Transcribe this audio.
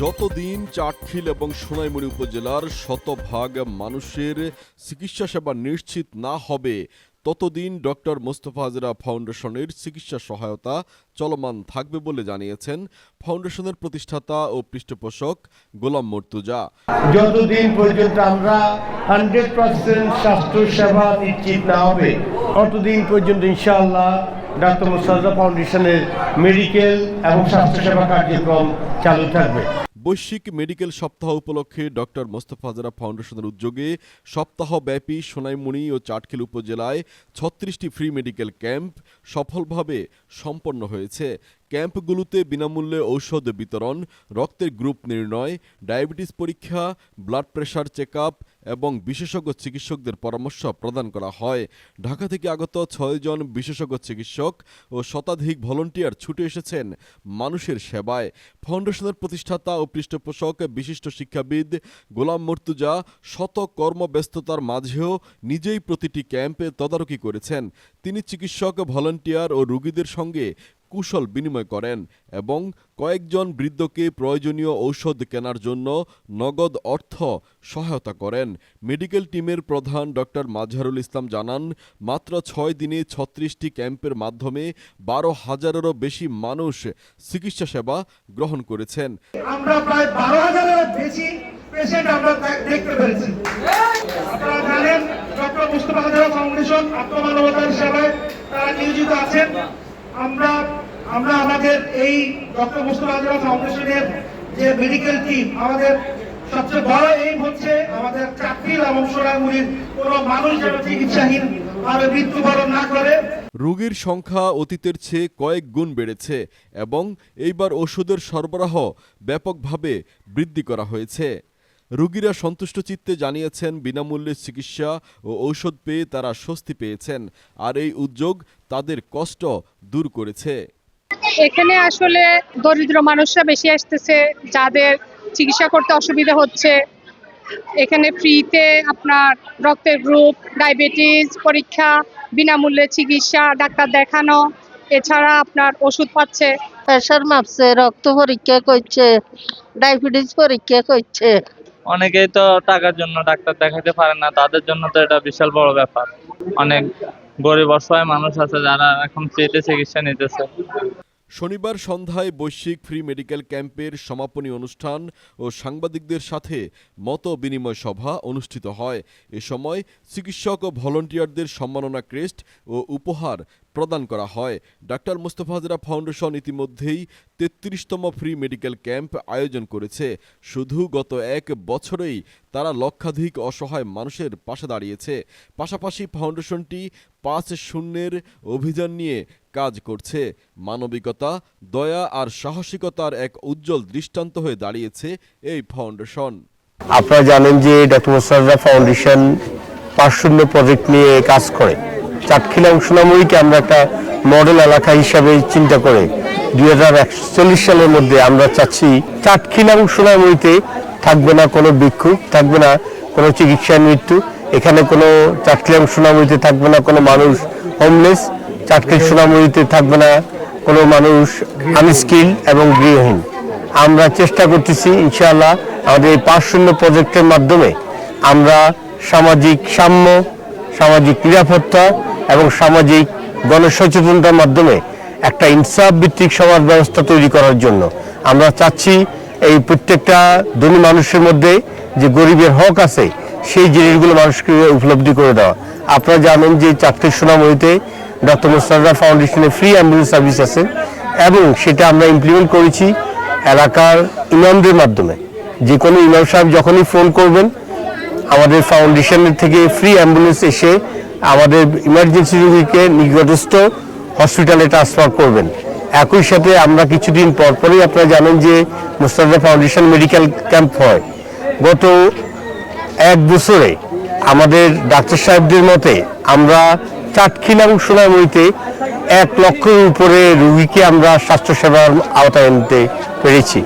যতদিন চাটখিল এবং সোনাইমুড়ি উপজেলার শতভাগ মানুষের চিকিৎসা সেবা নিশ্চিত না হবে, ততদিন ডক্টর মোস্তফা হাজরা ফাউন্ডেশনের চিকিৎসা সহায়তা চলমান থাকবে বলে জানিয়েছেন ফাউন্ডেশনের প্রতিষ্ঠাতা ও পৃষ্ঠপোষক গোলাম মর্তুজা। যতদিন পর্যন্ত আমরা হান্ড্রেড পার্সেন্ট স্বাস্থ্য সেবা নিশ্চিত না হবে, ততদিন পর্যন্ত ইনশাআল্লাহ ডাক্তার মুসাদা ফাউন্ডেশনের মেডিকেল এবং স্বাস্থ্যসেবা কার্যক্রম চালু থাকবে। বৈশ্বিক মেডিকেল সপ্তাহ উপলক্ষে ডক্টর মোস্তফা জারা ফাউন্ডেশনের উদ্যোগে সপ্তাহব্যাপী সোনাইমুড়ি ও চাটখিল উপজেলায় ছত্রিশটি ফ্রি মেডিকেল ক্যাম্প সফলভাবে সম্পন্ন হয়েছে। ক্যাম্পগুলোতে বিনামূল্যে ঔষধ বিতরণ, রক্তের গ্রুপ নির্ণয়, ডায়াবেটিস পরীক্ষা, ব্লাড প্রেশার চেক এবং বিশেষজ্ঞ চিকিৎসকদের পরামর্শ প্রদান করা হয়। ঢাকা থেকে আগত ছয়জন বিশেষজ্ঞ চিকিৎসক ও শতাধিক ভলন্টিয়ার ছুটে এসেছেন মানুষের সেবায়। ফাউন্ডেশনের প্রতিষ্ঠাতা ও পৃষ্ঠপোষক, বিশিষ্ট শিক্ষাবিদ গোলাম মর্তুজা শত কর্মব্যস্ততার মাঝেও নিজেই প্রতিটি ক্যাম্পে তদারকি করেছেন। তিনি চিকিৎসক, ভলান্টিয়ার ও রোগীদের সঙ্গে কুশল বিনিময় করেন এবং কয়েকজন বৃদ্ধকে প্রয়োজনীয় ঔষধ কেনার জন্য নগদ অর্থ সহায়তা করেন। মেডিকেল টিমের প্রধান ডক্টর মাজহারুল ইসলাম জানান, মাত্র ছয় দিনে ছত্রিশটি ক্যাম্পের মাধ্যমে বারো হাজারেরও বেশি মানুষ চিকিৎসা সেবা গ্রহণ করেছেন। আমরা প্রায় বারো বেশি পেশেন্ট আমরা দেখতে পেরেছি। আপনারা জানেন ডক্টর মুস্তফা ফাউন্ডেশন আত্মমানবতার সেবায় তারা নিয়োজিত আছেন। আমরা আমরা আমাদের এই ডক্টর মুস্তফা হাজারা ফাউন্ডেশনের যে মেডিকেল টিম আমাদের সবচেয়ে বড় এইম হচ্ছে আমাদের চাকরির এবং সোনাগুলির কোনো মানুষ যেন চিকিৎসাহীন ভাবে মৃত্যুবরণ না করে। রোগীর সংখ্যা অতীতের চেয়ে কয়েক গুণ বেড়েছে এবং এইবার ওষুধের সরবরাহ ব্যাপকভাবে বৃদ্ধি করা হয়েছে। রোগীরা সন্তুষ্ট চিত্তে জানিয়েছেন, বিনামূল্যে চিকিৎসা ও ঔষধ পেয়ে তারা স্বস্তি পেয়েছেন, আর এই উদ্যোগ তাদের কষ্ট দূর করেছে। এখানে আসলে দরিদ্র মানুষরা বেশি আসতেছে যাদের চিকিৎসা করতে অসুবিধা হচ্ছে। এখানে ফ্রিতে আপনার রক্তের গ্রুপ ডায়াবেটিস পরীক্ষা বিনামূল্যে চিকিৎসা ডাক্তার দেখানো এছাড়া আপনার ওষুধ পাচ্ছে। প্রেশার মাপছে রক্ত পরীক্ষা করছে ডায়াবেটিস পরীক্ষা করছে। অনেকেই তো টাকার জন্য ডাক্তার দেখাতে পারে না তাদের জন্য তো এটা বিশাল বড় ব্যাপার। অনেক গরিব অসহায় মানুষ আছে যারা এখন ফ্রিতে চিকিৎসা নিতেছে। শনিবার সন্ধ্যায় বৈশ্বিক ফ্রি মেডিকেল ক্যাম্পের সমাপনী অনুষ্ঠান ও সাংবাদিকদের সাথে মত বিনিময় সভা অনুষ্ঠিত হয়। এ সময় চিকিৎসক ও ভলন্টিয়ারদের সম্মাননা ক্রেস্ট ও উপহার প্রদান করা হয়। ডাক্তার মোস্তফা হাজরা ফাউন্ডেশন ইতিমধ্যেই তেত্রিশতম ফ্রি মেডিকেল ক্যাম্প আয়োজন করেছে। শুধু গত এক বছরেই তারা লক্ষাধিক অসহায় মানুষের পাশে দাঁড়িয়েছে। পাশাপাশি ফাউন্ডেশনটি পাঁচ শূন্যের অভিযান নিয়ে কাজ করছে। মানবিকতা, দয়া আর সাহসিকতার এক উজ্জ্বল দৃষ্টান্ত হয়ে দাঁড়িয়েছে এই ফাউন্ডেশন। আপনারা জানেন যে ডক্টর মুসাদা ফাউন্ডেশন পাঁচ শূন্য প্রজেক্ট নিয়ে কাজ করে। চাটখিলা সোনামুড়িকে আমরা একটা মডেল এলাকা হিসাবে চিন্তা করে দুই সালের মধ্যে আমরা চাচ্ছি চাটখিলা সোনামুড়িতে থাকবে না কোনো বিক্ষোভ থাকবে না কোনো চিকিৎসার মৃত্যু। এখানে কোনো চাটখিলা সোনামুড়িতে থাকবে না কোনো মানুষ হোমলেস চাটখিল সোনামুড়িতে থাকবে না কোনো মানুষ আনস্কিল এবং গৃহহীন। আমরা চেষ্টা করতেছি, ইনশাআল্লাহ, আমাদের এই পাঁচ শূন্য প্রজেক্টের মাধ্যমে আমরা সামাজিক সাম্য, সামাজিক নিরাপত্তা এবং সামাজিক গণসচেতনতার মাধ্যমে একটা ইনসাফ ভিত্তিক সমাজ ব্যবস্থা তৈরি করার জন্য। আমরা চাচ্ছি এই প্রত্যেকটা ধনী মানুষের মধ্যে যে গরিবের হক আছে, সেই জিনিসগুলো মানুষকে উপলব্ধি করে দেওয়া। আপনারা জানেন যে চাকরির সোনামণিতে ডক্টর মোস্তাদা ফাউন্ডেশনের ফ্রি অ্যাম্বুলেন্স সার্ভিস আছে এবং সেটা আমরা ইমপ্লিমেন্ট করেছি এলাকার ইমামদের মাধ্যমে। যে কোনো ইমাম সাহেব যখনই ফোন করবেন, আমাদের ফাউন্ডেশনের থেকে ফ্রি অ্যাম্বুলেন্স এসে আমাদের ইমার্জেন্সি রোগীকে নিকটস্থ হসপিটালে ট্রান্সফার করবেন। একই সাথে আমরা কিছুদিন পর পরই আপনারা জানেন যে মুস্তাদা ফাউন্ডেশন মেডিকেল ক্যাম্প হয়। গত এক বছরে আমাদের ডাক্তার সাহেবদের মতে আমরা চাটখিল এবং সোনামুড়িতে এক লক্ষের উপরে রোগীকে আমরা স্বাস্থ্যসেবার আওতায় আনতে পেরেছি।